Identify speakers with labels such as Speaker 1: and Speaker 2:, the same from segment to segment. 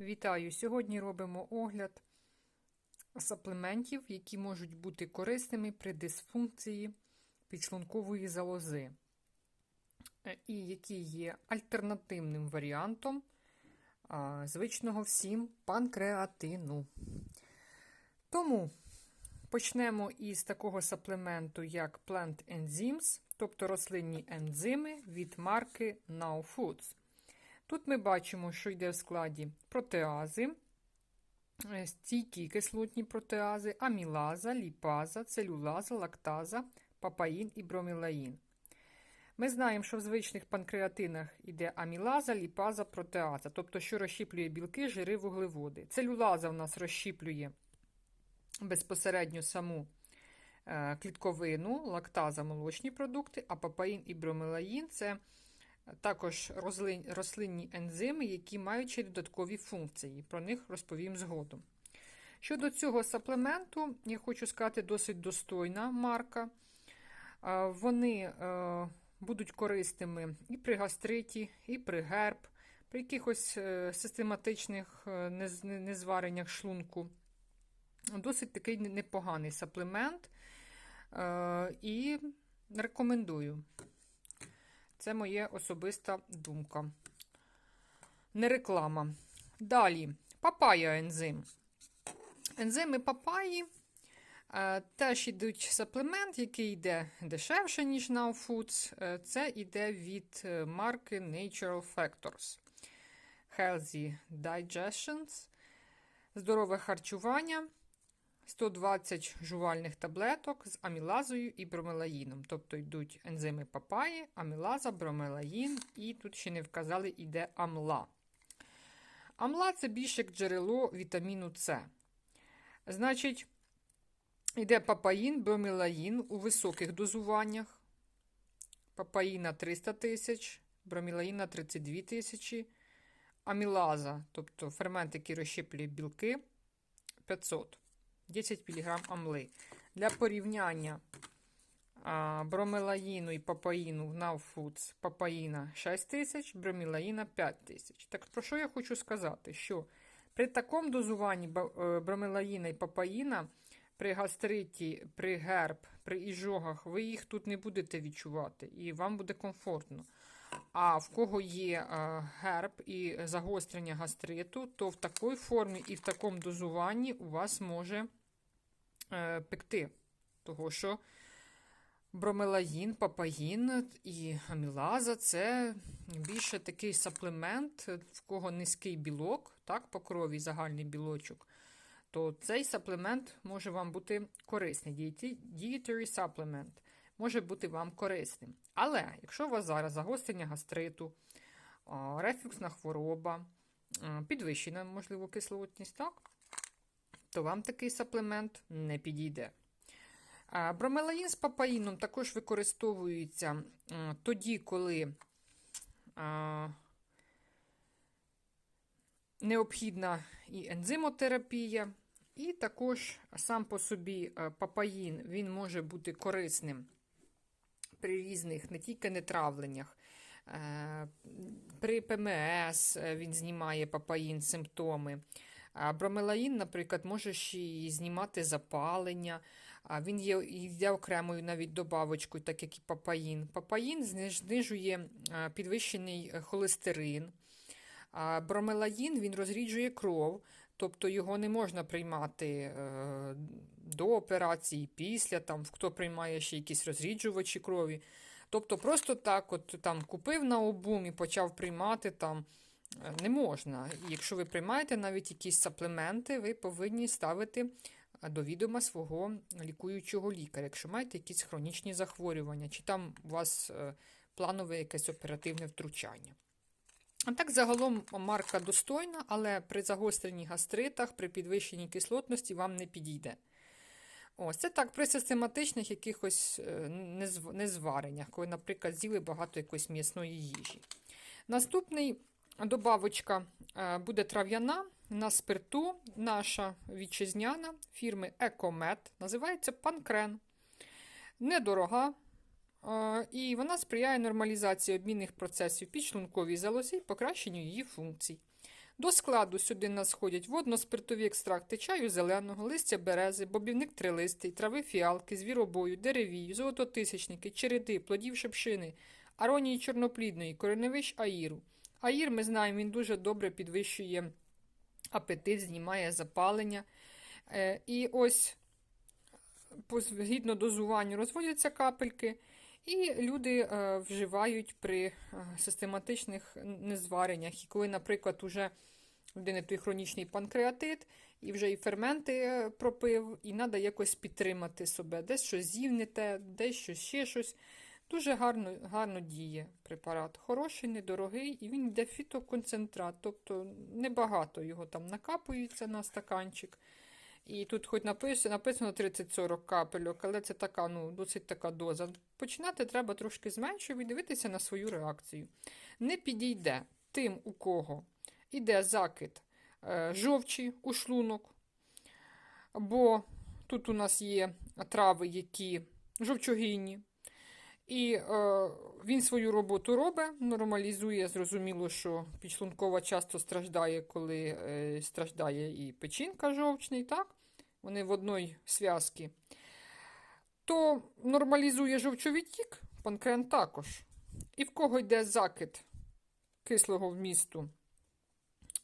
Speaker 1: Вітаю! Сьогодні робимо огляд саплементів, які можуть бути корисними при дисфункції підшлункової залози, е, і які є альтернативним варіантом звичного всім панкреатину. Тому почнемо із такого саплементу, як Plant Enzymes, тобто рослинні ензими від марки Now Foods. Тут ми бачимо, що йде в складі протеази, е, стійкі кислотні протеази, амілаза, ліпаза, целюлаза, лактаза, папаїн і бромілаїн. Ми знаємо, що в звичних панкреатинах йде амілаза, ліпаза, протеаза, тобто, що розщіплює білки, жири, вуглеводи. Целюлаза в нас розщіплює безпосередньо саму е, клітковину, лактаза, молочні продукти, а папаїн і бромелаїн це також рослинні ензими, які мають ще додаткові функції. Про них розповім згодом. Щодо цього саплементу, я хочу сказати, досить достойна марка. Вони будуть корисними і при гастриті, і при герб, при якихось е, систематичних е, незвареннях шлунку. Досить такий непоганий саплемент. Е, і рекомендую. Це моя особиста думка. Не реклама. Далі, папая ензим. Ензими папаї е, теж йдуть саплемент, який йде дешевше, ніж Now Foods. Е, це йде від е, марки Natural Factors. Healthy Digestions. Здорове харчування. 120 жувальних таблеток з амілазою і бромелаїном. Тобто йдуть ензими папаї, амілаза, бромелаїн, і тут ще не вказали, йде амла. Амла це більше як джерело вітаміну С. Значить, йде папаїн, бромелаїн у високих дозуваннях. Папаїна 300 тисяч, бромелаїна 32 тисячі, амілаза, тобто фермент, який розщеплює білки 500. 10 мг амли. Для порівняння бромелаїну і папаїну в Now Foods папаїна 6 тисяч, бромелаїна 5 тисяч. Так про що я хочу сказати? Що при такому дозуванні е, бромелаїна і папаїна, при гастриті, при герб, при іжогах, ви їх тут не будете відчувати, і вам буде комфортно. А в кого є е, герб і загострення гастриту, то в такій формі і в такому дозуванні у вас може е, пекти. Того що бромелаїн, папаїн і амілаза це більше такий саплемент, в кого низький білок, так, по крові загальний білочок. То цей саплемент може вам бути корисний. Dietary supplement може бути вам корисним. Але якщо у вас зараз загострення гастриту, рефлюксна хвороба, підвищена, можливо, кислотність, так, то вам такий саплемент не підійде. Бромелаїн з папаїном також використовується тоді, коли необхідна і ензимотерапія, і також сам по собі папаїн він може бути корисним при різних не тільки нетравленнях. Е, при ПМС е, він знімає папаїн симптоми. Бромелаїн, наприклад, може ще й знімати запалення. Він є йде окремою навіть добавочкою, так як і папаїн. Папаїн знижує е, підвищений холестерин. Бромелаїн він розріджує кров, тобто його не можна приймати до операції, після, там, хто приймає ще якісь розріджувачі крові. Тобто, просто так от там купив на обум і почав приймати там е, не можна. Якщо ви приймаєте навіть якісь саплементи, ви повинні ставити е, до відома свого лікуючого лікаря, якщо маєте якісь хронічні захворювання, чи там у вас е, планове якесь оперативне втручання. А так, загалом марка достойна, але при загостренні гастритах, при підвищенні кислотності вам не підійде. Ось це так при систематичних якихось е, незвареннях, коли, наприклад, з'їли багато якоїсь м'ясної їжі. Наступний добавочка е, буде трав'яна на спирту, наша вітчизняна фірми Екомет, називається панкрен. Недорога. І вона сприяє нормалізації обмінних процесів підшлунковій залозі і покращенню її функцій. До складу сюди нас входять водно-спиртові екстракти чаю зеленого, листя берези, бобівник трилистий, трави фіалки, звіробою, деревію, золототисячники, череди, плодів шепшини, аронії чорноплідної, кореневищ аїру. Аїр, ми знаємо, він дуже добре підвищує апетит, знімає запалення. Е, І ось згідно дозуванню розводяться капельки, і люди е, вживають при е, систематичних незвареннях. І коли, наприклад, уже людини той хронічний панкреатит, і вже і ферменти е, пропив, і треба якось підтримати себе. Десь щось з'їв не те, десь щось ще щось. Дуже гарно, гарно діє препарат. Хороший, недорогий, і він йде фітоконцентрат, тобто небагато його там накапується на стаканчик. І тут хоч написано, написано 30-40 капельок, але це така, ну, досить така доза. Починати треба трошки зменшувати і дивитися на свою реакцію. Не підійде тим, у кого йде закид е, жовчі у шлунок, бо тут у нас є трави, які жовчогінні. І е, він свою роботу робить, нормалізує. Зрозуміло, що підшлункова часто страждає, коли е, страждає і печінка жовчний, так? Вони в одній зв'язці. То нормалізує жовчовідтік, панкреан також. І в кого йде закид кислого вмісту,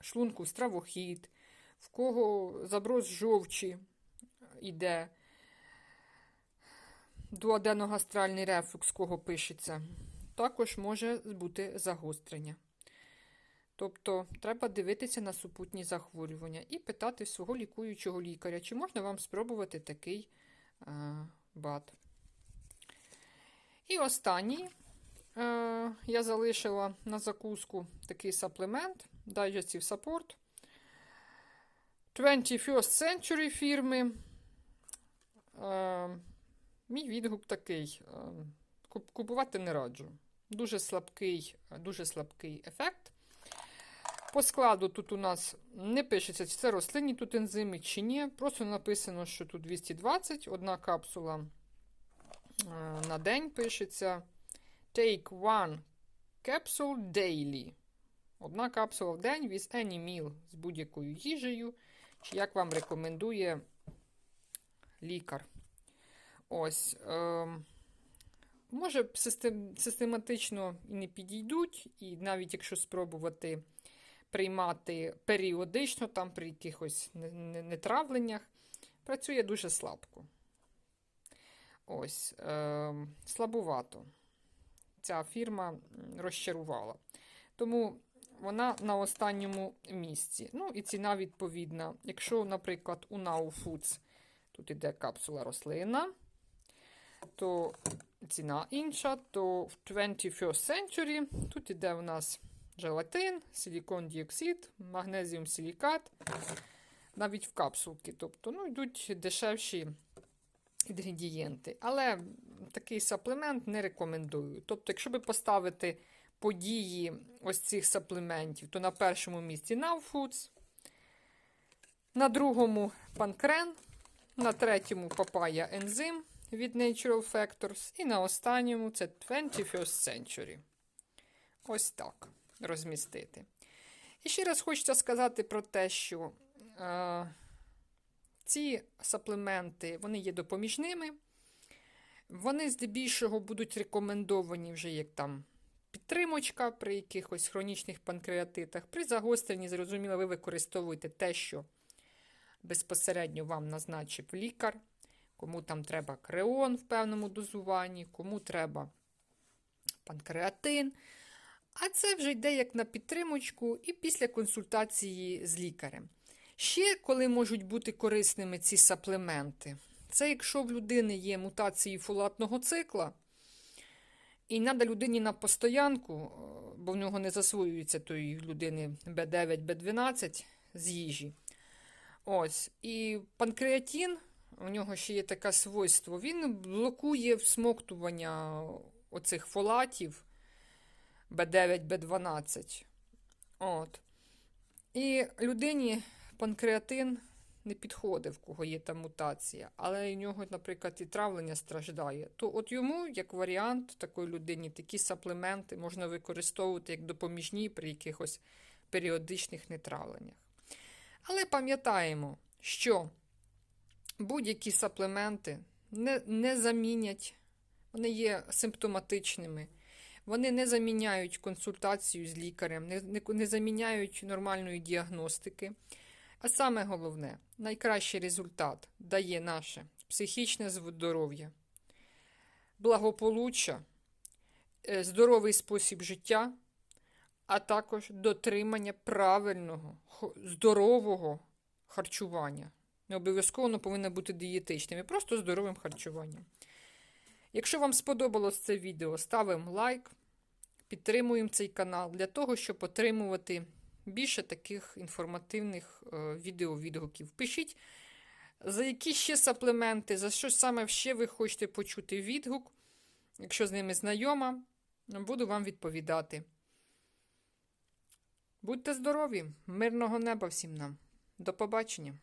Speaker 1: шлунку стравохід, в кого заброс жовчі йде, дуоденогастральний рефлюкс, кого пишеться, також може бути загострення. Тобто треба дивитися на супутні захворювання і питати свого лікуючого лікаря, чи можна вам спробувати такий е, бат. І останній е, я залишила на закуску такий саплемент Digestive Support 21st Century фірми. Е, Мій відгук такий: е, купувати не раджу. Дуже слабкий, дуже слабкий ефект. По складу тут у нас не пишеться, чи це рослинні тут ензими, чи ні. Просто написано, що тут 220, одна капсула е, на день пишеться. Take one capsule daily. Одна капсула в день with any meal з будь-якою їжею, чи як вам рекомендує лікар. Ось. Е, може, систем, систематично і не підійдуть, і навіть якщо спробувати приймати періодично, там при якихось не- не- нетравленнях, працює дуже слабко. Ось, е, слабувато. Ця фірма розчарувала. Тому вона на останньому місці. Ну і ціна відповідна. Якщо, наприклад, у Now Foods тут іде капсула рослина, то ціна інша, то в 21st Century тут іде у нас желатин, силікон діоксид, магнезіум силікат, навіть в капсулки. Тобто, ну, йдуть дешевші інгредієнти. Але такий саплемент не рекомендую. Тобто, якщо би поставити події ось цих саплементів, то на першому місці Now Foods, на другому панкрен, на третьому папая ензим від Natural Factors, і на останньому це 21st Century. Ось так розмістити. І ще раз хочеться сказати про те, що е, ці саплементи вони є допоміжними. Вони здебільшого будуть рекомендовані вже як там підтримочка при якихось хронічних панкреатитах. При загостренні, зрозуміло, ви використовуєте те, що безпосередньо вам назначив лікар, кому там треба креон в певному дозуванні, кому треба панкреатин. А це вже йде як на підтримочку і після консультації з лікарем. Ще коли можуть бути корисними ці саплементи, це якщо в людини є мутації фолатного цикла, і треба людині на постоянку, е, бо в нього не засвоюється тої людини B9, B12 з їжі. Ось. І панкреатин, у нього ще є таке свойство, він блокує всмоктування оцих фолатів B9, B12. От. І людині панкреатин не підходить, в кого є та мутація, але у нього, наприклад, і травлення страждає. То от йому, як варіант такої людині, такі саплементи можна використовувати як допоміжні при якихось періодичних нетравленнях. Але пам'ятаємо, що будь-які саплементи не, не замінять, вони є симптоматичними, вони не заміняють консультацію з лікарем, не, не, не заміняють нормальної діагностики. А саме головне, найкращий результат дає наше психічне здоров'я, благополуччя, е, здоровий спосіб життя, а також дотримання правильного, здорового харчування. Не обов'язково воно повинно бути дієтичним, і просто здоровим харчуванням. Якщо вам сподобалось це відео, ставимо лайк, підтримуємо цей канал для того, щоб отримувати більше таких інформативних е, відеовідгуків. Пишіть, за які ще саплементи, за що саме ще ви хочете почути відгук. Якщо з ними знайома, буду вам відповідати. Будьте здорові, мирного неба всім нам. До побачення!